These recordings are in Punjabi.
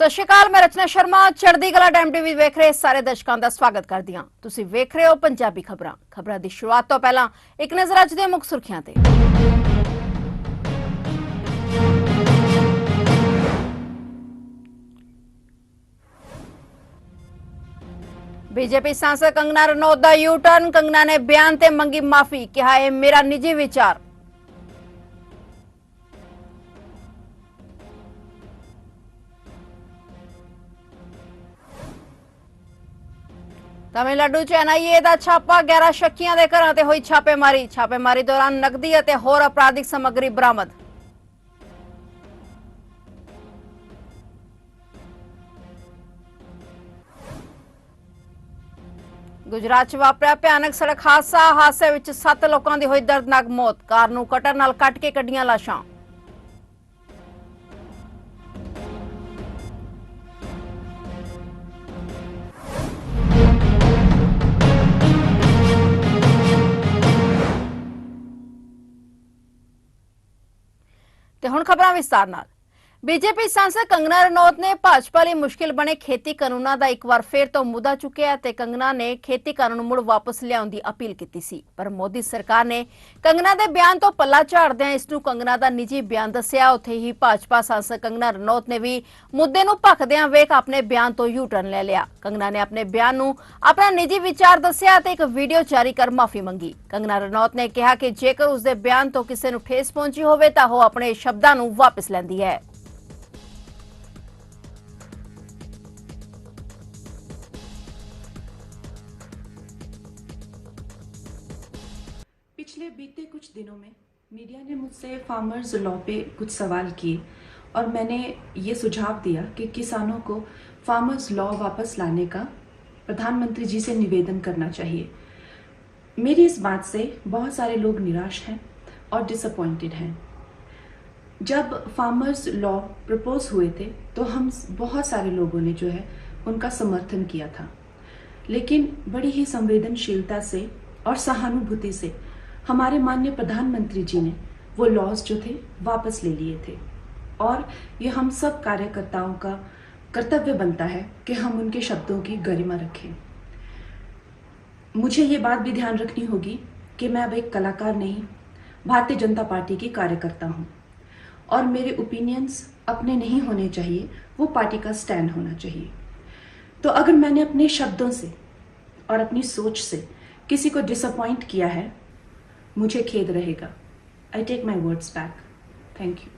ਸਤਿ ਸ਼੍ਰੀ ਅਕਾਲ, ਮੈਂ ਰਚਨਾ ਸ਼ਰਮਾ, ਚੜ੍ਹਦੀ ਕਲਾ ਟਾਈਮ ਟੀਵੀ ਵੇਖ ਰਹੇ ਸਾਰੇ ਦਰਸ਼ਕਾਂ ਦਾ ਸਵਾਗਤ ਕਰਦੀ ਹਾਂ। ਤੁਸੀਂ ਵੇਖ ਰਹੇ ਹੋ ਪੰਜਾਬੀ ਖਬਰਾਂ। ਖਬਰਾਂ ਦੀ ਸ਼ੁਰੂਆਤ ਤੋਂ ਪਹਿਲਾਂ ਇੱਕ ਨਜ਼ਰ ਅੱਜ ਦੀਆਂ ਮੁੱਖ ਸੁਰਖੀਆਂ ਤੇ। ਬੀਜੇਪੀ ਸਾਂਸਦ ਕੰਗਨਾ ਰਣੌਤ ਦਾ ਯੂ ਟਰਨ ਕੰਗਨਾ ਨੇ ਬਿਆਨ ਤੇ ਮੰਗੀ ਮਾਫੀ। ਕਿਹਾ, ਇਹ ਮੇਰਾ ਨਿੱਜੀ ਵਿਚਾਰ। ਤਮਿਲਨਾਡੂ ਚ ਐਨਆਈਏ ਦਾ ਛਾਪਾ 11 ਸ਼ੱਕੀਆਂ ਦੇ ਘਰਾਂ ਤੇ ਹੋਈ ਛਾਪੇਮਾਰੀ। ਛਾਪੇਮਾਰੀ ਦੌਰਾਨ ਨਕਦੀ ਅਤੇ ਹੋਰ ਅਪਰਾਧਿਕ ਸਮੱਗਰੀ ਬਰਾਮਦ। ਗੁਜਰਾਤ ਚ ਵਾਪਰਿਆ ਭਿਆਨਕ ਸੜਕ ਹਾਦਸਾ। ਹਾਦਸੇ ਵਿੱਚ 7 ਲੋਕਾਂ ਦੀ ਹੋਈ ਦਰਦਨਾਕ ਮੌਤ। ਕਾਰ ਨੂੰ ਕਟਰ ਨਾਲ ਕੱਟ ਕੇ ਕੱਢੀਆਂ ਲਾਸ਼ਾਂ। ਤੇ ਹੁਣ ਖਬਰਾਂ ਵਿਸਤਾਰ ਨਾਲ। ਬੀਜੇਪੀ ਸਾਂਸਦ ਕੰਗਨਾ ਰਣੌਤ ਨੇ ਭਾਜਪਾ ਲਈ ਮੁਸ਼ਕਿਲ ਬਣੇ ਖੇਤੀ ਕਾਨੂੰਨਾਂ ਦਾ ਇੱਕ ਵਾਰ ਫੇਰ ਤੋਂ ਮੁੱਦਾ ਚੁੱਕਿਆ ਤੇ ਕੰਗਨਾ ਨੇ ਖੇਤੀ ਕਾਨੂੰਨ ਮੁੜ ਵਾਪਸ ਲਿਆਉਣ ਦੀ ਅਪੀਲ ਕੀਤੀ ਸੀ। ਪਰ ਮੋਦੀ ਸਰਕਾਰ ਨੇ ਕੰਗਨਾ ਦੇ ਬਿਆਨ ਤੋਂ ਪੱਲਾ ਝਾੜਦਿਆਂ ਇਸ ਨੂੰ ਕੰਗਨਾ ਦਾ ਨਿੱਜੀ ਬਿਆਨ ਦੱਸਿਆ। ਉੱਥੇ ਹੀ ਭਾਜਪਾ ਸਾਂਸਦ ਕੰਗਨਾ ਰਣੌਤ ਨੇ ਵੀ ਮੁੱਦੇ ਨੂੰ ਭਖਦਿਆਂ ਵੇਖ ਆਪਣੇ ਬਿਆਨ ਤੋਂ ਯੂ ਟਰਨ ਲੈ ਲਿਆ। ਕੰਗਨਾ ਨੇ ਆਪਣੇ ਬਿਆਨ ਨੂੰ ਆਪਣਾ ਨਿੱਜੀ ਵਿਚਾਰ ਦੱਸਿਆ ਤੇ ਇੱਕ ਵੀਡੀਓ ਜਾਰੀ ਕਰ ਮਾਫੀ ਮੰਗੀ। ਕੰਗਨਾ ਰਣੌਤ ਨੇ ਕਿਹਾ ਕਿ ਜੇਕਰ ਉਸ ਦੇ ਬਿਆਨ ਤੋਂ ਕਿਸੇ ਨੂੰ ਠੇਸ ਪਹੁੰਚੀ ਹੋਵੇ ਤਾਂ ਉਹ ਆਪਣੇ ਸ਼ਬਦਾਂ ਨੂੰ ਵਾਪਸ ਲੈਂਦੀ ਹੈ। कुछ दिनों में मीडिया ने मुझसे फार्मर्स लॉ पे कुछ सवाल किए और मैंने ये सुझाव दिया कि किसानों को फार्मर्स लॉ वापस लाने का प्रधानमंत्री जी से निवेदन करना चाहिए। मेरी इस बात से बहुत सारे लोग निराश हैं और डिसअपॉइंटेड हैं। जब फार्मर्स लॉ प्रपोज हुए थे तो हम बहुत सारे लोगों ने जो है उनका समर्थन किया था। लेकिन बड़ी ही संवेदनशीलता से और सहानुभूति से हमारे माननीय प्रधानमंत्री जी ने वो लॉज जो थे, वापस ले लिए थे। और ये हम सब कार्यकर्ताओं का कर्तव्य बनता है कि हम उनके शब्दों की गरिमा रखें। मुझे ये बात भी ध्यान रखनी होगी कि मैं अब एक कलाकार नहीं, भारतीय जनता पार्टी की कार्यकर्ता हूँ। और मेरे ओपिनियंस अपने नहीं होने चाहिए, वो पार्टी का स्टैंड होना चाहिए। तो अगर मैंने अपने शब्दों से और अपनी सोच से किसी को डिसअपॉइंट किया है मुझे खेद रहेगा I take my words back thank you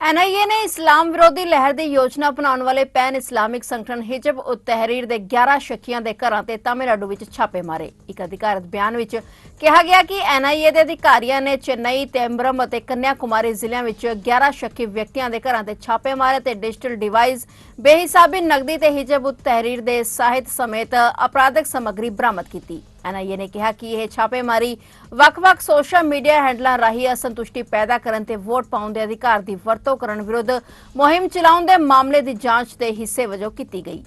NIA ਨੇ ਇਸਲਾਮ ਵਿਰੋਧੀ ਲਹਿਰ ਦੀ ਯੋਜਨਾ ਅਪਣਾਉਣ ਵਾਲੇ ਪੈਨ ਇਸਲਾਮਿਕ ਸੰਗਠਨ ਹਿਜਬ ਉਤ ਤਹਿਰੀਰ ਦੇ 11 ਸ਼ੱਕੀਆਂ ਦੇ ਘਰਾਂ ਤੇ ਤਾਮਿਲਨਾਡੂ ਵਿੱਚ ਛਾਪੇ ਮਾਰੇ ਇੱਕ ਅਧਿਕਾਰਤ ਬਿਆਨ ਵਿੱਚ ਕਿਹਾ ਗਿਆ ਕਿ ਐਨਆਈਏ ਦੇ ਅਧਿਕਾਰੀਆਂ ਨੇ ਚੇਨਈ ਤੇਂਬਰਮ ਅਤੇ ਕੰਨਿਆ ਕੁਮਾਰੀ ਜ਼ਿਲ੍ਹਿਆਂ ਵਿੱਚ 11 ਸ਼ੱਕੀ ਵਿਅਕਤੀਆਂ ਦੇ ਘਰਾਂ ਤੇ ਛਾਪੇ ਮਾਰੇ ਤੇ ਡਿਜੀਟਲ ਡਿਵਾਈਸ, ਬੇਹਿਸਾਬੀ ਨਕਦੀ ਤੇ ਹਿਜਬ ਉਤ ਤਹਿਰੀਰ ਦੇ ਸਾਹਿਤ ਸਮੇਤ ਅਪਰਾਧਕ ਸਮੱਗਰੀ ਬਰਾਮਦ ਕੀਤੀ। ਐਨਆਈਏ ਨੇ ਕਿਹਾ ਕਿ ਇਹ ਛਾਪੇਮਾਰੀ ਵੱਖ-ਵੱਖ ਸੋਸ਼ਲ ਮੀਡੀਆ ਹੈਂਡਲਾਂ ਰਾਹੀਂ ਅਸੰਤੁਸ਼ਟੀ ਪੈਦਾ ਕਰਨ ਤੇ ਵੋਟ ਪਾਉਣ ਦੇ ਅਧਿਕਾਰ ਦੀ ਵਰਤੋਂ ਕਰਨ ਵਿਰੁੱਧ ਮੁਹਿੰਮ ਚਲਾਉਣ ਦੇ ਮਾਮਲੇ ਦੀ ਜਾਂਚ ਦੇ ਹਿੱਸੇ ਵਜੋਂ ਕੀਤੀ ਗਈ।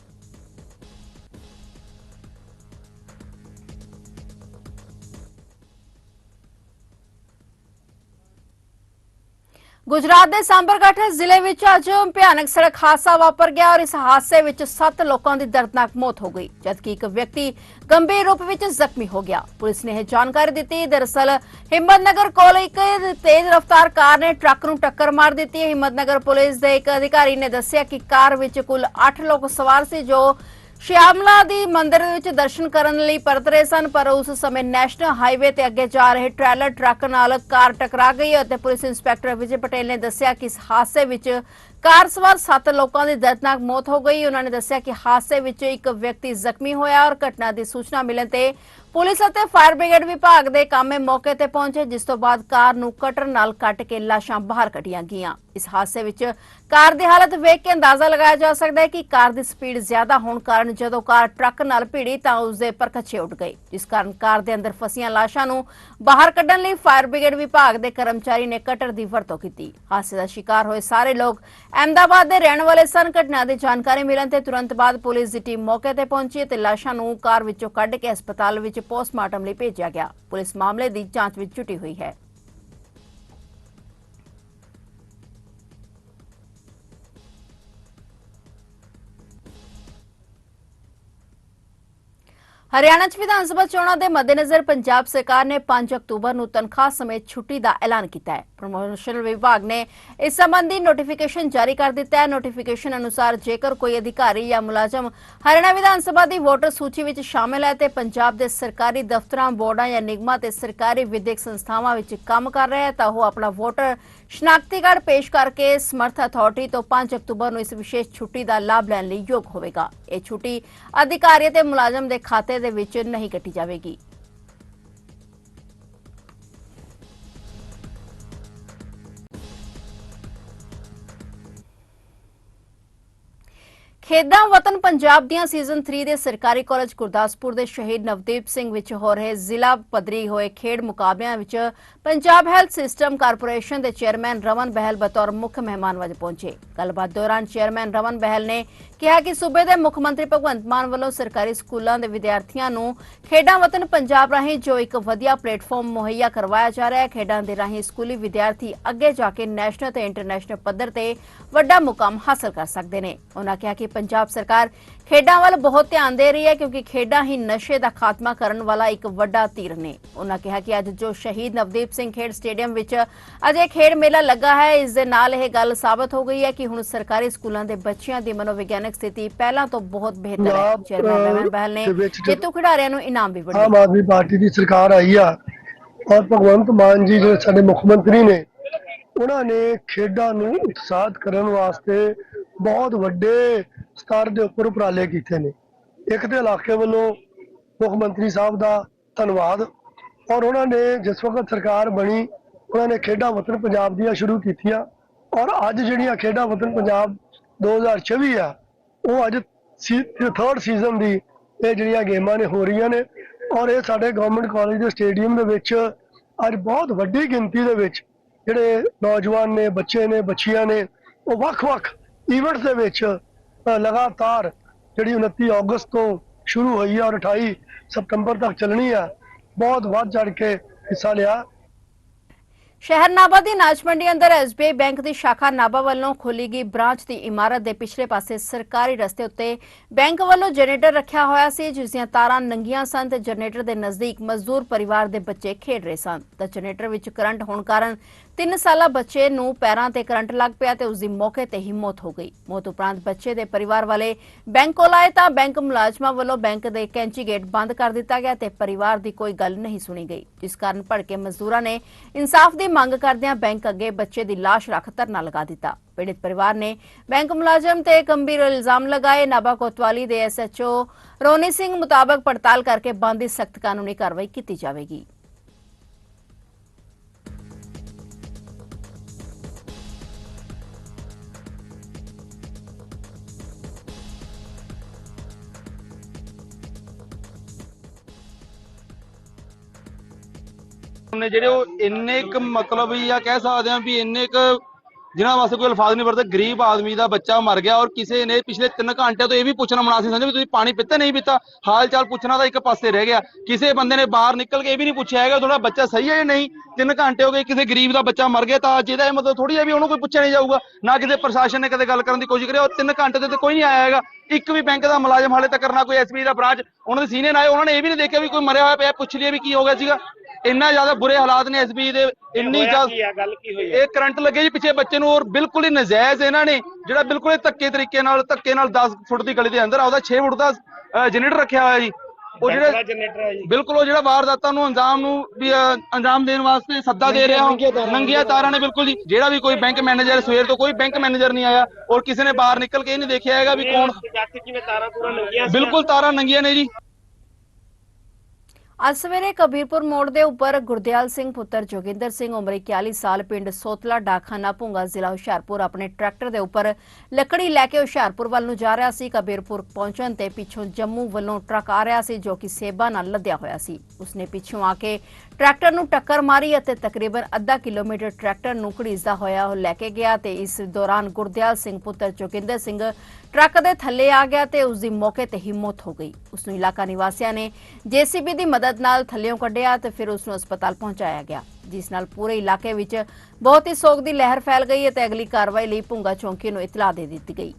ਗੁਜਰਾਤ ਦੇ ਸਾਂਬਰਗੜ੍ਹ ਜ਼ਿਲ੍ਹੇ ਵਿੱਚ ਅੱਜ ਭਿਆਨਕ ਸੜਕ ਹਾਦਸਾ ਵਾਪਰ ਗਿਆ ਔਰ ਇਸ ਹਾਦਸੇ ਵਿੱਚ 7 ਲੋਕਾਂ ਦੀ ਦਰਦਨਾਕ ਮੌਤ ਹੋ ਗਈ, ਜਦਕਿ ਇੱਕ ਵਿਅਕਤੀ ਗੰਭੀਰ ਰੂਪ ਵਿੱਚ ਜ਼ਖਮੀ ਹੋ ਗਿਆ। ਪੁਲਿਸ ਨੇ ਇਹ ਜਾਣਕਾਰੀ ਦਿੱਤੀ। ਦਰਅਸਲ, ਹਿੰਮਤਨਗਰ ਕੋਲ ਇੱਕ ਤੇਜ਼ ਰਫ਼ਤਾਰ ਕਾਰ ਨੇ ਟਰੱਕ ਨੂੰ ਟੱਕਰ ਮਾਰ ਦਿੱਤੀ। ਹਿੰਮਤਨਗਰ ਪੁਲਿਸ ਦੇ ਇੱਕ ਅਧਿਕਾਰੀ ਨੇ ਦੱਸਿਆ ਕਿ ਕਾਰ ਵਿੱਚ ਕੁੱਲ 8 ਲੋਕ ਸਵਾਰ ਸੀ, ਜੋ ਸ਼ਿਆਮਲਾ ਦੀ ਮੰਦਿਰ ਵਿੱਚ ਦਰਸ਼ਨ ਕਰਨ ਲਈ ਪਰਤ ਰਹੇ ਸਨ, ਪਰ ਉਸ ਸਮੇਂ ਨੈਸ਼ਨਲ ਹਾਈਵੇ ਤੇ ਅੱਗੇ ਜਾ ਰਹੇ ਟ੍ਰੇਲਰ ਟਰੱਕ ਨਾਲ ਕਾਰ ਟਕਰਾ ਗਈ ਅਤੇ ਪੁਲਿਸ ਇੰਸਪੈਕਟਰ ਵਿਜੇ ਪਟੇਲ ਨੇ ਦੱਸਿਆ ਕਿ ਇਸ ਹਾਦਸੇ ਵਿੱਚ ਕਾਰ ਸਵਾਰ 7 ਲੋਕਾਂ ਦੀ ਦਰਦਨਾਕ ਮੌਤ ਹੋ ਗਈ। ਉਹਨਾਂ ਨੇ ਦੱਸਿਆ ਕਿ ਹਾਦਸੇ ਵਿੱਚ ਇੱਕ ਵਿਅਕਤੀ ਜ਼ਖਮੀ ਹੋਇਆ ਔਰ ਘਟਨਾ ਦੀ ਸੂਚਨਾ ਮਿਲਣ ਤੇ ਪੁਲਿਸ ਅਤੇ ਫਾਇਰ ਬ੍ਰਿਗੇਡ ਵਿਭਾਗ ਦੇ ਕਾਮੇ ਮੌਕੇ ਤੇ ਪਹੁੰਚੇ, ਜਿਸ ਤੋਂ ਬਾਅਦ ਕਾਰ ਨੂੰ ਕਟਰ ਨਾਲ ਕੱਟ ਕੇ ਲਾਸ਼ਾਂ ਬਾਹਰ ਕੱਢੀਆਂ ਗਈਆਂ। ਇਸ ਹਾਦਸੇ ਵਿੱਚ ਕਾਰ ਦੀ ਹਾਲਤ ਵੇਖ ਕੇ ਅੰਦਾਜ਼ਾ ਲਗਾਇਆ ਜਾ ਸਕਦਾ ਹੈ ਕਿ ਕਾਰ ਦੀ ਸਪੀਡ ਜ਼ਿਆਦਾ ਹੋਣ ਕਾਰਨ ਜਦੋਂ ਕਾਰ ਟਰੱਕ ਨਾਲ ਭਿੜੀ ਤਾਂ ਉਸ ਦੇ ਪਰਖੱਚੇ ਉੱਡ ਗਏ, ਜਿਸ ਕਾਰਨ ਕਾਰ ਦੇ ਅੰਦਰ ਫਸੀਆਂ ਲਾਸ਼ਾਂ ਨੂੰ ਬਾਹਰ ਕੱਢਣ ਲਈ ਫਾਇਰ ਬ੍ਰਿਗੇਡ ਵਿਭਾਗ ਦੇ ਕਰਮਚਾਰੀ ਨੇ ਕਟਰ ਦੀ ਵਰਤੋਂ ਕੀਤੀ। ਹਾਦਸੇ ਦਾ ਸ਼ਿਕਾਰ ਹੋਏ ਸਾਰੇ ਲੋਕ ਅਹਿਮਦਾਬਾਦ ਦੇ ਰਹਿਣ ਵਾਲੇ ਸਨ। ਘਟਨਾ ਦੀ ਜਾਣਕਾਰੀ ਮਿਲਣ ਤੇ ਤੁਰੰਤ ਬਾਅਦ ਪੁਲਿਸ ਦੀ ਟੀਮ ਮੌਕੇ ਤੇ ਪਹੁੰਚੀ ਤੇ ਲਾਸ਼ਾਂ ਨੂੰ ਕਾਰ ਵਿੱਚੋਂ ਕੱਢ ਕੇ ਹਸਪਤਾਲ ਵਿੱਚ ਪੋਸਟਮਾਰਟਮ ਲਈ ਭੇਜਿਆ ਗਿਆ। ਪੁਲਿਸ ਮਾਮਲੇ ਦੀ ਜਾਂਚ ਵਿੱਚ ਜੁਟੀ ਹੋਈ ਹੈ। ਹਰਿਆਣਾ 'ਚ ਵਿਧਾਨ ਸਭਾ ਚੋਣਾਂ ਦੇ ਮੱਦੇਨਜ਼ਰ ਪੰਜਾਬ ਸਰਕਾਰ ਨੇ 5 ਅਕਤੂਬਰ ਨੂੰ ਤਨਖਾਹ ਸਮੇਤ ਛੁੱਟੀ ਦਾ ਐਲਾਨ ਕੀਤਾ ਹੈ। ਪ੍ਰਮੋਸ਼ਨਲ ਵਿਭਾਗ ਨੇ ਇਸ ਸੰਬੰਧੀ ਨੋਟੀਫਿਕੇਸ਼ਨ ਜਾਰੀ ਕਰ ਦਿੱਤਾ ਹੈ। ਨੋਟੀਫਿਕੇਸ਼ਨ ਅਨੁਸਾਰ ਜੇਕਰ ਕੋਈ ਅਧਿਕਾਰੀ ਜਾਂ ਮੁਲਾਜ਼ਮ ਹਰਿਆਣਾ ਵਿਧਾਨ ਸਭਾ ਦੀ ਵੋਟਰ ਸੂਚੀ ਵਿੱਚ ਸ਼ਾਮਲ ਹੈ ਤੇ ਪੰਜਾਬ ਦੇ ਸਰਕਾਰੀ ਦਫ਼ਤਰਾਂ, ਬੋਰਡਾਂ ਜਾਂ ਨਿਗਮਾਂ ਤੇ ਸਰਕਾਰੀ ਵਿਦਿਅਕ ਸੰਸਥਾਵਾਂ ਵਿੱਚ ਕੰਮ ਕਰ ਰਿਹਾ ਹੈ ਤਾਂ ਉਹ ਆਪਣਾ ਵੋਟਰ ਸ਼ਨਾਖਤੀ ਕਾਰਡ ਪੇਸ਼ ਕਰਕੇ ਸਮਰਥ ਅਥਾਰਟੀ ਤੋਂ 5 ਅਕਤੂਬਰ ਨੂੰ ਇਸ ਵਿਸ਼ੇਸ਼ ਛੁੱਟੀ ਦਾ ਲਾਭ ਲੈਣ ਲਈ ਯੋਗ ਹੋਵੇਗਾ। ਇਹ ਛੁੱਟੀ ਅਧਿਕਾਰੀ ਅਤੇ ਮੁਲਾਜ਼ਮ ਦੇ ਖਾਤੇ ਦੇ ਵਿੱਚ ਨਹੀਂ ਕੱਟੀ ਜਾਵੇਗੀ। ਖੇਡਾਂ ਵਤਨ ਪੰਜਾਬ ਦੀਆਂ ਸੀਜ਼ਨ 3 ਦੇ ਸਰਕਾਰੀ ਕਾਲਜ ਗੁਰਦਾਸਪੁਰ ਦੇ ਸ਼ਹੀਦ ਨਵਦੀਪ ਸਿੰਘ ਵਿੱਚ ਹੋ ਰਹੇ ਜ਼ਿਲ੍ਹਾ ਪੱਧਰੀ ਹੋਏ ਖੇਡ ਮੁਕਾਬਲਿਆਂ ਵਿੱਚ ਪੰਜਾਬ ਹੈਲਥ ਸਿਸਟਮ ਕਾਰਪੋਰੇਸ਼ਨ ਦੇ ਚੇਅਰਮੈਨ ਰਮਨ ਬਹਿਲ ਬਤੌਰ ਮੁੱਖ ਮਹਿਮਾਨ ਵਜੋਂ ਪਹੁੰਚੇ। ਗੱਲਬਾਤ ਦੌਰਾਨ ਚੇਅਰਮੈਨ ਰਮਨ ਬਹਿਲ ਨੇ ਕਿਹਾ ਕਿ ਸੂਬੇ ਦੇ ਮੁੱਖ ਮੰਤਰੀ ਭਗਵੰਤ ਮਾਨ ਵੱਲੋਂ ਸਰਕਾਰੀ ਸਕੂਲਾਂ ਦੇ ਵਿਦਿਆਰਥੀਆਂ ਨੂੰ ਖੇਡਾਂ ਵਤਨ ਪੰਜਾਬ ਰਾਹੀਂ ਜੋ ਇੱਕ ਵਧੀਆ ਪਲੇਟਫਾਰਮ ਮੁਹੱਈਆ ਕਰਵਾਇਆ ਜਾ ਰਿਹਾ ਹੈ, ਖੇਡਾਂ ਦੇ ਰਾਹੀਂ ਸਕੂਲੀ ਵਿਦਿਆਰਥੀ ਅੱਗੇ ਜਾ ਕੇ ਨੈਸ਼ਨਲ ਤੇ ਇੰਟਰਨੈਸ਼ਨਲ ਪੱਧਰ ਤੇ ਵੱਡਾ ਮੁਕਾਮ ਹਾਸਲ ਕਰ ਸਕਦੇ ਨੇ। ਉਹਨਾਂ ਕਿਹਾ ਕਿ ਪੰਜਾਬ ਸਰਕਾਰ ਖੇਡਾਂ ਵੱਲ ਬਹੁਤ ਧਿਆਨ ਦੇ ਰਹੀ ਹੈ ਕਿਉਂਕਿ ਖੇਡਾਂ ਹੀ ਨਸ਼ੇ ਦਾ ਖਾਤਮਾ ਕਰਨ ਵਾਲਾ ਇੱਕ ਵੱਡਾ ਤੀਰ ਨੇ। ਉਹਨਾਂ ਕਿਹਾ ਕਿ ਅੱਜ ਜੋ ਸ਼ਹੀਦ ਨਵਦੀਪ ਸਿੰਘ ਖੇਡ ਸਟੇਡੀਅਮ ਵਿੱਚ ਅਜੇ ਖੇਡ ਮੇਲਾ ਲੱਗਾ ਹੈ ਇਸ ਦੇ ਨਾਲ ਇਹ ਗੱਲ ਸਾਬਤ ਹੋ ਗਈ ਹੈ ਕਿ ਹੁਣ ਸਰਕਾਰੀ ਸਕੂਲਾਂ ਦੇ ਬੱਚਿਆਂ ਦੀ ਮਨੋਵਿਗਿਆਨਕ ਸਥਿਤੀ ਪਹਿਲਾਂ ਤੋਂ ਬਹੁਤ ਬਿਹਤਰ ਹੈ। ਚੇਅਰਮੈਨ ਰਮਨ ਬਹਿਲ ਨੇ ਜੇਤੂ ਖਿਡਾਰੀਆਂ ਨੂੰ ਇਨਾਮ ਵੀ ਵੰਡੇ। ਆਮ ਆਦਮੀ ਪਾਰਟੀ ਦੀ ਸਰਕਾਰ ਆਈ ਆ ਔਰ ਭਗਵੰਤ ਮਾਨ ਜੀ ਜਿਹੜੇ ਸਾਡੇ ਮੁੱਖ ਮੰਤਰੀ ਨੇ ਉਹਨਾਂ ਨੇ ਖੇਡਾਂ ਨੂੰ ਉਤਸ਼ਾਹਿਤ ਕਰਨ ਵਾਸਤੇ ਬਹੁਤ ਵੱਡੇ ਸਤਰ ਦੇ ਉੱਪਰ ਉਪਰਾਲੇ ਕੀਤੇ ਨੇ। ਇੱਕ ਤੇ ਇਲਾਕੇ ਵੱਲੋਂ ਮੁੱਖ ਮੰਤਰੀ ਸਾਹਿਬ ਦਾ ਧੰਨਵਾਦ ਔਰ ਉਹਨਾਂ ਨੇ ਜਿਸ ਵਕਤ ਸਰਕਾਰ ਬਣੀ, ਉਹਨਾਂ ਨੇ ਖੇਡਾਂ ਵਤਨ ਪੰਜਾਬ ਦੀਆਂ ਸ਼ੁਰੂ ਕੀਤੀਆਂ ਔਰ ਅੱਜ ਜਿਹੜੀਆਂ ਖੇਡਾਂ ਵਤਨ ਪੰਜਾਬ 2024 ਆ, ਉਹ ਅੱਜ ਥਰਡ ਸੀਜ਼ਨ ਦੀ ਇਹ ਜਿਹੜੀਆਂ ਗੇਮਾਂ ਨੇ ਹੋ ਰਹੀਆਂ ਨੇ ਔਰ ਇਹ ਸਾਡੇ ਗਵਰਨਮੈਂਟ ਕਾਲਜ ਦੇ ਸਟੇਡੀਅਮ ਦੇ ਵਿੱਚ ਅੱਜ ਬਹੁਤ ਵੱਡੀ ਗਿਣਤੀ ਦੇ ਵਿੱਚ ਜਿਹੜੇ ਨੌਜਵਾਨ ਨੇ, ਬੱਚੇ ਨੇ, ਬੱਚੀਆਂ ਨੇ, ਉਹ ਵੱਖ-ਵੱਖ ਇਵੈਂਟਸ ਦੇ ਵਿੱਚ ਲਗਾਤਾਰ ਜਿਹੜੀ 29 ਅਗਸਤ ਤੋਂ ਸ਼ੁਰੂ ਹੋਈ ਹੈ ਔਰ 28 ਸਤੰਬਰ ਤੱਕ ਚੱਲਣੀ ਆ ਬਹੁਤ ਵੱਧ ਚੜ ਕੇ ਹਿੱਸਾ ਲਿਆ। ਸ਼ਹਿਰ ਨਾਭਾ ਦੀ ਨਾਚ ਮੰਡੀ ਅੰਦਰ ਐਸਬੀਆਈ ਬੈਂਕ ਦੀ ਸ਼ਾਖਾ ਨਾਭਾ ਵੱਲੋਂ ਖੋਲੀ ਗਈ ਬ੍ਰਾਂਚ ਦੀ ਇਮਾਰਤ ਦੇ ਪਿਛਲੇ ਪਾਸੇ ਸਰਕਾਰੀ ਰਸਤੇ ਉੱਤੇ ਬੈਂਕ ਵੱਲੋਂ ਜਨਰੇਟਰ ਰੱਖਿਆ ਹੋਇਆ ਸੀ, ਜਿਸ ਦੀਆਂ ਤਾਰਾਂ ਨੰਗੀਆਂ ਸਨ ਤੇ ਜਨਰੇਟਰ ਦੇ ਨਜ਼ਦੀਕ ਮਜ਼ਦੂਰ ਪਰਿਵਾਰ ਦੇ ਬੱਚੇ ਖੇਡ ਰਹੇ ਸਨ। ਤਾਂ ਜਨਰੇਟਰ ਵਿੱਚ ਕਰੰਟ ਹੋਣ ਕਾਰਨ 3 ਸਾਲਾ ਬੱਚੇ ਨੂੰ ਪੈਰਾਂ ਤੇ ਕਰੰਟ ਲੱਗ ਪਿਆ ਤੇ ਉਸ ਦੀ ਮੌਕੇ ਤੇ ਹੀ ਮੌਤ ਹੋ ਗਈ। ਮੌਤ ਉਪਰੰਤ ਬੱਚੇ ਦੇ ਪਰਿਵਾਰ ਵਾਲੇ ਬੈਂਕ ਕੋਲ ਆਏ ਤਾਂ ਬੈਂਕ ਮੁਲਾਜ਼ਮਾਂ ਵੱਲੋਂ ਬੈਂਕ ਦੇ ਕੈਂਚੀ ਗੇਟ ਬੰਦ ਕਰ ਦਿੱਤਾ ਗਿਆ ਤੇ ਪਰਿਵਾਰ ਦੀ ਕੋਈ ਗੱਲ ਨਹੀਂ ਸੁਣੀ ਗਈ। ਜਿਸ ਕਾਰਨ ਭੜਕੇ ਮਜ਼ਦੂਰਾਂ ਨੇ ਇਨਸਾਫ ਦੀ ਮੰਗ ਕਰਦਿਆਂ ਬੈਂਕ ਅੱਗੇ ਬੱਚੇ ਦੀ ਲਾਸ਼ ਰੱਖ ਧਰਨਾ ਲਗਾ ਦਿੱਤਾ। ਪੀੜਿਤ ਪਰਿਵਾਰ ਨੇ ਬੈਂਕ ਮੁਲਾਜ਼ਮ ਤੇ ਗੰਭੀਰ ਇਲਜ਼ਾਮ ਲਗਾਏ। ਨਾਭਾ ਕੋਤਵਾਲੀ ਦੇ ਐਸਐਚਓ ਰੋਨੀ ਸਿੰਘ ਮੁਤਾਬਕ ਪੜਤਾਲ ਕਰਕੇ ਬੰਦ ਦੀ ਸਖਤ ਕਾਨੂੰਨੀ ਕਾਰਵਾਈ ਕੀਤੀ ਜਾਵੇਗੀ। ਨੇ ਜਿਹੜੇ ਉਹ ਇੰਨੇ ਕੁ ਮਤਲਬ ਹੀ ਆ ਕਹਿ ਸਕਦੇ ਆ ਵੀ ਇੰਨੇ ਕੁ ਜਿਨ੍ਹਾਂ ਵਾਸਤੇ ਕੋਈ ਅਲਫਾਜ਼ ਨਹੀਂ ਵਰਤੇ ਗਰੀਬ ਆਦਮੀ ਦਾ ਬੱਚਾ ਮਰ ਗਿਆ ਔਰ ਕਿਸੇ ਨੇ ਪਿਛਲੇ 3 ਘੰਟਿਆਂ ਤੋਂ ਇਹ ਵੀ ਪੁੱਛਣਾ ਮਨਾਸੀ ਸਮਝੇ ਵੀ ਤੁਸੀਂ ਪਾਣੀ ਪੀਤਾ ਨਹੀਂ ਪੀਤਾ? ਹਾਲ ਚਾਲ ਪੁੱਛਣਾ ਤਾਂ ਇੱਕ ਪਾਸੇ ਰਹਿ ਗਿਆ। ਕਿਸੇ ਬੰਦੇ ਨੇ ਬਾਹਰ ਨਿਕਲ ਕੇ ਇਹ ਵੀ ਨਹੀਂ ਪੁੱਛਿਆ ਹੈਗਾ ਤੁਹਾਡਾ ਬੱਚਾ ਸਹੀ ਹੈ ਜਾਂ ਨਹੀਂ? 3 ਘੰਟੇ ਹੋ ਗਏ ਕਿਸੇ ਗਰੀਬ ਦਾ ਬੱਚਾ ਮਰ ਗਿਆ ਤਾਂ ਜਿਹਦਾ ਇਹ ਮਤਲਬ ਥੋੜੀ ਹੈ ਵੀ ਉਹਨੂੰ ਕੋਈ ਪੁੱਛਿਆ ਨਹੀਂ ਜਾਊਗਾ। ਨਾ ਕਿਸੇ ਪ੍ਰਸ਼ਾਸਨ ਨੇ ਕਦੇ ਗੱਲ ਕਰਨ ਦੀ ਕੋਸ਼ਿਸ਼ ਕਰੀ ਔਰ 3 ਘੰਟੇ ਦੇ ਤੇ ਕੋਈ ਨਹੀਂ ਆਇਆ ਹੈਗਾ। ਇੱਕ ਵੀ ਬੈਂਕ ਦਾ ਮੁਲਾਜ਼ਮ ਹਾਲੇ ਤੱਕ ਨਾ ਕੋਈ ਐਸਬੀ ਦਾ ਬ੍ਰਾਂਚ ਉਹਨਾਂ ਦੇ ਸੀਨੀਅਰ ਆਏ, ਉਹਨਾਂ ਨੇ ਇਹ ਵੀ ਨਹੀਂ ਦੇਖਿਆ ਵੀ ਕੋਈ ਮਰਿਆ ਹੋਇਆ ਪਿਆ, ਪੁੱਛ ਲਿਆ ਵੀ ਕੀ ਹੋ ਗਿਆ ਸੀਗਾ। ਇੰਨਾ ਜ਼ਿਆਦਾ ਬੁਰੇ ਹਾਲਾਤ ਨੇ ਐਸਬੀ ਦੇ ਇੰਨੀ ਆ ਗੱਲ ਕੀ ਹੋਈ ਹੈ ਇਹ ਕਰੰਟ ਲੱਗੇ ਜੀ ਪਿੱਛੇ ਬੱਚੇ ਨੂੰ ਔਰ ਬਿਲਕੁਲ ਹੀ ਨਜਾਇਜ਼ ਇਹਨਾਂ ਨੇ ਜਿਹੜਾ ਬਿਲਕੁਲ ਹੀ ਧੱਕੇ ਤਰੀਕੇ ਨਾਲ ਧੱਕੇ ਨਾਲ 10 ਫੁੱਟ ਦੀ ਗਲੀ ਦੇ ਅੰਦਰ ਆਉਦਾ 6 ਫੁੱਟ ਦਾ ਜਨਰੇਟਰ ਰੱਖਿਆ ਹੋਇਆ ਜੀ। ਉਹ ਜਿਹੜਾ ਜਨਰੇਟਰ ਹੈ ਜੀ। ਬਿਲਕੁਲ ਉਹ ਜਿਹੜਾ ਵਾਰਦਾਤਾਂ ਨੂੰ ਅੰਜਾਮ ਨੂੰ ਵੀ ਅੰਜਾਮ ਦੇਣ ਵਾਸਤੇ ਸੱਦਾ ਦੇ ਰਿਹਾ ਉਹ ਨੰਗੀਆਂ ਤਾਰਾਂ ਨੇ ਬਿਲਕੁਲ ਜੀ। ਜਿਹੜਾ ਵੀ ਕੋਈ ਬੈਂਕ ਮੈਨੇਜਰ ਸਵੇਰ ਤੋਂ ਕੋਈ ਬੈਂਕ ਮੈਨੇਜਰ ਨਹੀਂ ਆਇਆ ਔਰ ਕਿਸੇ ਨੇ ਬਾਹਰ ਨਿਕਲ ਕੇ ਇਹ ਨਹੀਂ ਦੇਖਿਆ ਹੈਗਾ ਵੀ ਕੌਣ ਬਿਲਕੁਲ ਤਾਰਾਂ ਨੰਗੀਆਂ ਨੇ ਜੀ। ਅੱਜ ਸਵੇਰੇ ਕਬੀਰਪੁਰ ਮੋੜ ਦੇ ਉੱਪਰ ਗੁਰਦਿਆਲ ਸਿੰਘ ਪੁੱਤਰ ਜੋਗਿੰਦਰ ਸਿੰਘ ਉਮਰ 41 ਸਾਲ, ਪਿੰਡ ਸੋਤਲਾ, ਡਾਕਖਾਨਾ, ਭੁੰਗਾ ਜ਼ਿਲ੍ਹਾ ਹੁਸ਼ਿਆਰਪੁਰ ਆਪਣੇ ਟਰੈਕਟਰ ਦੇ ਉੱਪਰ ਲੱਕੜੀ ਲੈ ਕੇ ਹੁਸ਼ਿਆਰਪੁਰ ਵੱਲ ਨੂੰ ਜਾ ਰਿਹਾ ਸੀ। ਕਬੀਰਪੁਰ ਪਹੁੰਚਣ ਤੇ ਪਿੱਛੋਂ ਜੰਮੂ ਵੱਲੋਂ ਟਰੱਕ ਆ ਰਿਹਾ ਸੀ, ਜੋ ਕਿ ਸੇਬਾਂ ਨਾਲ ਲੱਦਿਆ ਹੋਇਆ ਸੀ। ਉਸਨੇ ਪਿੱਛੋਂ ਆ ਕੇ ਟਰੈਕਟਰ ਨੂੰ ਟੱਕਰ ਮਾਰੀ ਅਤੇ ਤਕਰੀਬਨ ਅੱਧਾ ਕਿਲੋਮੀਟਰ ਟਰੈਕਟਰ ਨੂੰ ਘੜੀਸਦਾ ਹੋਇਆ ਉਹ ਲੈ ਕੇ ਗਿਆ ਤੇ ਇਸ ਦੌਰਾਨ ਗੁਰਦਿਆਲ ਸਿੰਘ ਪੁੱਤਰ ਜੋਗਿੰਦਰ ਸਿੰਘ ਟਰੱਕ ਦੇ ਥੱਲੇ ਆ ਗਿਆ ਤੇ ਉਸ ਦੀ ਮੌਕੇ ਤੇ ਹੀ ਮੌਤ ਹੋ ਗਈ। ਉਸ ਨੂੰ ਇਲਾਕਾ ਨਿਵਾਸੀਆਂ ਨੇ ਜੀਸੀਬੀ ਦੀ ਮਦਦ ਨਾਲ ਥੱਲਿਓਂ ਕੱਢਿਆ ਤੇ ਫਿਰ ਉਸ ਨੂੰ ਹਸਪਤਾਲ ਪਹੁੰਚਾਇਆ ਗਿਆ, ਜਿਸ ਨਾਲ ਪੂਰੇ ਇਲਾਕੇ ਵਿੱਚ ਬਹੁਤ ਹੀ ਸੋਗ ਦੀ ਲਹਿਰ ਫੈਲ ਗਈ ਅਤੇ ਅਗਲੀ ਕਾਰਵਾਈ ਲਈ ਭੁੰਗਾ ਚੌਂਕੀ ਨੂੰ ਇਤਲਾਹ ਦੇ ਦਿੱਤੀ ਗਈ।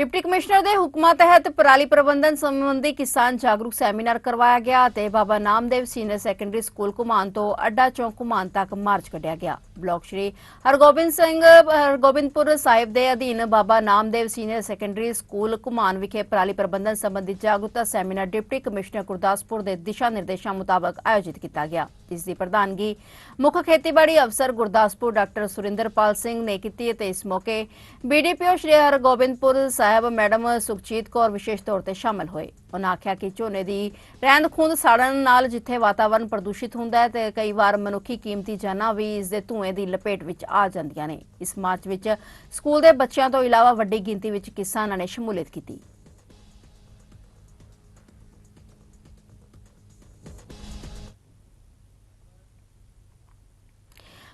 ਡਿਪਟੀ ਕਮਿਸ਼ਨਰ ਦੇ ਹੁਕਮਾਂ ਤਹਿਤ ਪਰਾਲੀ ਪ੍ਰਬੰਧਨ ਸੰਬੰਧੀ ਕਿਸਾਨ ਜਾਗਰੂਕ ਸੈਮੀਨਾਰ ਕਰਵਾਇਆ ਗਿਆ ਤੇ Baba Namdev senior secondary school Ghuman ਤੋਂ ਅੱਡਾ ਚੌਂਕ ਘੁਮਾਨ ਤੱਕ ਮਾਰਚ ਕੱਢਿਆ ਗਿਆ। ਬਲਾਕ ਸ਼੍ਰੀ ਹਰਗੋਬਿੰਦ ਸਿੰਘ, ਹਰਗੋਬਿੰਦਪੁਰ ਸਾਹਿਬ ਦੇ ਅਧੀਨ Baba Namdev senior secondary school Ghuman ਵਿਖੇ ਪਰਾਲੀ ਪ੍ਰਬੰਧਨ ਸੰਬੰਧੀ ਜਾਗਰੂਕਤਾ ਸੈਮੀਨਾਰ ਡਿਪਟੀ ਕਮਿਸ਼ਨਰ ਗੁਰਦਾਸਪੁਰ ਦੇ ਦਿਸ਼ਾ ਨਿਰਦੇਸ਼ਾਂ ਮੁਤਾਬਕ ਆਯੋਜਿਤ ਕੀਤਾ ਗਿਆ। ਇਸ ਦੀ ਪ੍ਰਧਾਨਗੀ। ਮੁੱਖ ਖੇਤੀਬਾੜੀ ਅਫਸਰ ਗੁਰਦਾਸਪੁਰ ਡਾਕਟਰ ਸੁਰਿੰਦਰਪਾਲ ਸਿੰਘ ਨੇ ਕੀਤੀ ਅਤੇ ਇਸ ਮੌਕੇ ਬੀਡੀਪੀਓ ਸ਼੍ਰੀ ਹਰਗੋਬਿੰਦਪੁਰ ਸਾਹਿਬ ਮੈਡਮ ਸੁਖਜੀਤ ਕੌਰ ਵਿਸ਼ੇਸ਼ ਤੌਰ ਤੇ ਸ਼ਾਮਲ ਹੋਏ। ਉਹਨਾਂ ਆਖਿਆ ਕਿ ਝੋਨੇ ਦੀ ਰਹਿੰਦ ਖੂੰਦ ਸਾੜਨ ਨਾਲ ਜਿੱਥੇ ਵਾਤਾਵਰਣ ਪ੍ਰਦੂਸ਼ਿਤ ਹੁੰਦਾ ਹੈ ਤੇ ਕਈ ਵਾਰ ਮਨੁੱਖੀ ਕੀਮਤੀ ਜਾਨਾਂ ਵੀ ਇਸ ਦੇ ਧੂਏ ਦੀ ਲਪੇਟ ਵਿੱਚ ਆ ਜਾਂਦੀਆਂ ਨੇ। ਇਸ ਮਾਰਚ ਵਿੱਚ ਸਕੂਲ ਦੇ ਬੱਚਿਆਂ ਤੋਂ ਇਲਾਵਾ ਵੱਡੀ ਗਿਣਤੀ ਵਿੱਚ ਕਿਸਾਨਾਂ ਨੇ ਸ਼ਮੂਲੀਅਤ ਕੀਤੀ।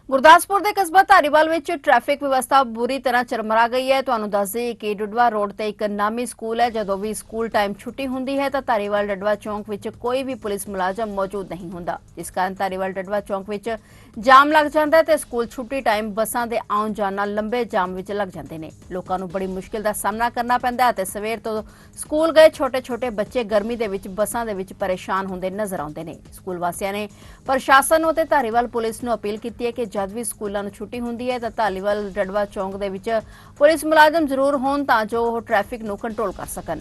ਗੁਰਦਾਸਪੁਰ ਦੇ ਕਸਬਾ ਧਾਰੀਵਾਲ ਵਿੱਚ ਟ੍ਰੈਫਿਕ ਵਿਵਸਥਾ ਬੁਰੀ ਤਰ੍ਹਾਂ ਚਰਮਰਾ ਗਈ ਹੈ। ਤੁਹਾਨੂੰ ਦੱਸ ਦਈਏ ਕਿ ਡੁੱਡਵਾ ਰੋਡ ਤੇ ਇੱਕ ਨਾਮੀ ਸਕੂਲ ਹੈ। ਜਦੋਂ ਵੀ ਸਕੂਲ ਟਾਈਮ ਛੁੱਟੀ ਹੁੰਦੀ ਹੈ ਤਾਂ ਧਾਰੀਵਾਲ ਡਡਵਾ ਚੌਂਕ ਵਿੱਚ ਕੋਈ ਵੀ ਪੁਲਿਸ ਮੁਲਾਜ਼ਮ ਮੌਜੂਦ ਨਹੀਂ ਹੁੰਦਾ। ਇਸ ਕਾਰਨ ਧਾਰੀਵਾਲ ਡੱਡਵਾ ਚੌਂਕ ਵਿੱਚ ਜਾਮ ਲੱਗ ਜਾਂਦਾ ਹੈ ਤੇ ਸਕੂਲ ਛੁੱਟੀ ਟਾਈਮ ਬੱਸਾਂ ਦੇ ਆਉਣ ਜਾਣ ਨਾਲ ਲੰਬੇ ਜਾਮ ਵਿੱਚ ਲੱਗ ਜਾਂਦੇ ਨੇ। ਲੋਕਾਂ ਨੂੰ ਬੜੀ ਮੁਸ਼ਕਿਲ ਦਾ ਸਾਹਮਣਾ ਕਰਨਾ ਪੈਂਦਾ ਹੈ ਤੇ ਸਵੇਰ ਤੋਂ ਸਕੂਲ ਗਏ ਛੋਟੇ-ਛੋਟੇ ਬੱਚੇ ਗਰਮੀ ਦੇ ਵਿੱਚ ਬੱਸਾਂ ਦੇ ਵਿੱਚ ਪਰੇਸ਼ਾਨ ਹੁੰਦੇ ਨਜ਼ਰ ਆਉਂਦੇ ਨੇ। ਸਕੂਲ ਵਾਸੀਆਂ ਨੇ ਪ੍ਰਸ਼ਾਸਨ ਨੂੰ ਤੇ ਧਾਰੀਵਾਲ ਪੁਲਿਸ ਨੂੰ ਅਪੀਲ ਕੀਤੀ ਹੈ ਕਿ ਜਦ ਵੀ ਸਕੂਲਾਂ ਨੂੰ ਛੁੱਟੀ ਹੁੰਦੀ ਹੈ ਤਾਂ ਧਾਲੀਵਾਲ ਡੜਵਾ ਚੌਂਕ ਦੇ ਵਿੱਚ ਪੁਲਿਸ ਮੁਲਾਜ਼ਮ ਜ਼ਰੂਰ ਹੋਣ ਤਾਂ ਜੋ ਉਹ ਟ੍ਰੈਫਿਕ ਨੂੰ ਕੰਟਰੋਲ ਕਰ ਸਕਣ।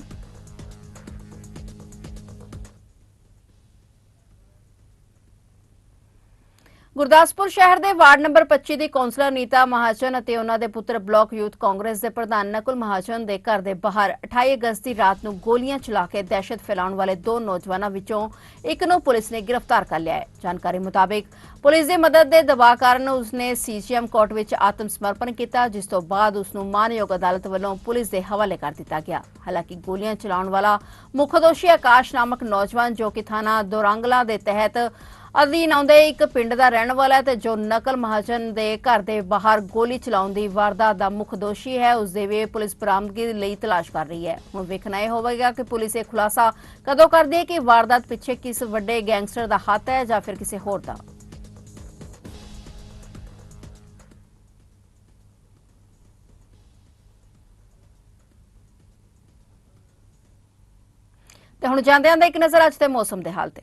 ਗੁਰਦਾਸਪੁਰ ਸ਼ਹਿਰ ਦੇ ਵਾਰਡ ਨੰਬਰ 25 ਦੀ ਕੌਂਸਲਰ ਨੀਤਾ ਮਹਾਜਨ ਅਤੇ ਉਹਨਾਂ ਦੇ ਪੁੱਤਰ ਬਲਾਕ ਯੂਥ ਕਾਂਗਰਸ ਦੇ ਪ੍ਰਧਾਨ ਨਕੁਲ ਮਹਾਜਨ ਦੇ ਘਰ ਦੇ ਬਾਹਰ 28 ਅਗਸਤ ਦੀ ਰਾਤ ਨੂੰ ਗੋਲੀਆਂ ਚਲਾ ਕੇ ਦਹਿਸ਼ਤ ਫੈਲਾਉਣ ਵਾਲੇ ਦੋ ਨੌਜਵਾਨਾਂ ਵਿੱਚੋਂ ਇੱਕ ਨੂੰ ਪੁਲਿਸ ਨੇ ਗ੍ਰਿਫਤਾਰ ਕਰ ਲਿਆ ਹੈ। ਜਾਣਕਾਰੀ ਮੁਤਾਬਿਕ ਪੁਲਿਸ ਦੀ ਮਦਦ ਦੇ ਦਬਾਅ ਕਾਰਨ ਉਸਨੇ ਸੀਜੀਐਮ ਕੋਰਟ ਵਿੱਚ ਆਤਮ ਸਮਰਪਣ ਕੀਤਾ, ਜਿਸ ਤੋਂ ਬਾਅਦ ਉਸ ਨੂੰ ਮਾਨਯੋਗ ਅਦਾਲਤ ਵੱਲੋਂ ਪੁਲਿਸ ਦੇ ਹਵਾਲੇ ਕਰ ਦਿੱਤਾ ਗਿਆ। ਹਾਲਾਂਕਿ ਗੋਲੀਆਂ ਚਲਾਉਣ ਵਾਲਾ ਮੁੱਖ ਦੋਸ਼ੀ ਆਕਾਸ਼ ਨਾਮਕ ਨੌਜਵਾਨ ਜੋ ਕਿ ਥਾਣਾ ਦੋਰਾਂਗਲਾ ਦੇ ਤਹਿਤ ਅਧੀਨ ਆਉਂਦੇ ਇੱਕ ਪਿੰਡ ਦਾ ਰਹਿਣ ਵਾਲਾ ਹੈ ਤੇ ਜੋ ਨਕਲ ਮਹਾਜਨ ਦੇ ਘਰ ਦੇ ਬਾਹਰ ਗੋਲੀ ਚਲਾਉਣ ਦੀ ਵਾਰਦਾਤ ਦਾ ਮੁੱਖ ਦੋਸ਼ੀ ਹੈ, ਉਸ ਦੇ ਵੀ ਪੁਲਿਸ ਬਰਾਮਦਗੀ ਲਈ ਤਲਾਸ਼ ਕਰ ਰਹੀ ਹੈ। ਹੁਣ ਵੇਖਣਾ ਇਹ ਹੋਵੇਗਾ ਕਿ ਪੁਲਿਸ ਇਹ ਖੁਲਾਸਾ ਕਦੋਂ ਕਰਦੀ ਹੈ ਕਿ ਵਾਰਦਾਤ ਪਿੱਛੇ ਕਿਸ ਵੱਡੇ ਗੈਂਗਸਟਰ ਦਾ ਹੱਥ ਹੈ ਜਾਂ ਫਿਰ ਕਿਸੇ ਹੋਰ ਦਾ। ਤੇ ਹੁਣ ਜਾਂਦੇ ਆਂ ਇੱਕ ਨਜ਼ਰ ਅੱਜ ਦੇ ਮੌਸਮ ਦੇ ਹਾਲ ਤੇ।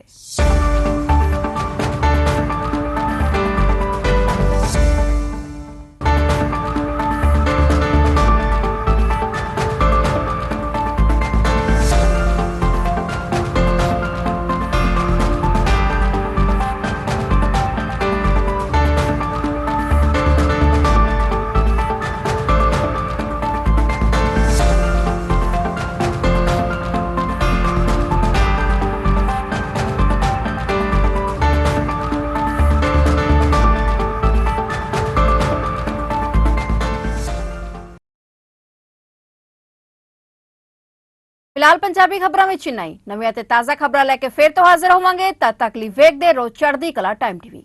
ਫਿਲਹਾਲ ਪੰਜਾਬੀ ਖਬਰਾਂ ਵਿੱਚ ਇੰਨਾ ਹੀ। ਨਵੀਆਂ ਤੇ ਤਾਜ਼ਾ ਖਬਰਾਂ ਲੈ ਕੇ ਫੇਰ ਤੋਂ ਹਾਜ਼ਰ ਹੋਵਾਂਗੇ ਤਦ ਤੱਕ ਲਈ ਵੇਖਦੇ ਰਹੋ ਚੜ੍ਹਦੀ ਕਲਾ ਟਾਈਮ ਟੀਵੀ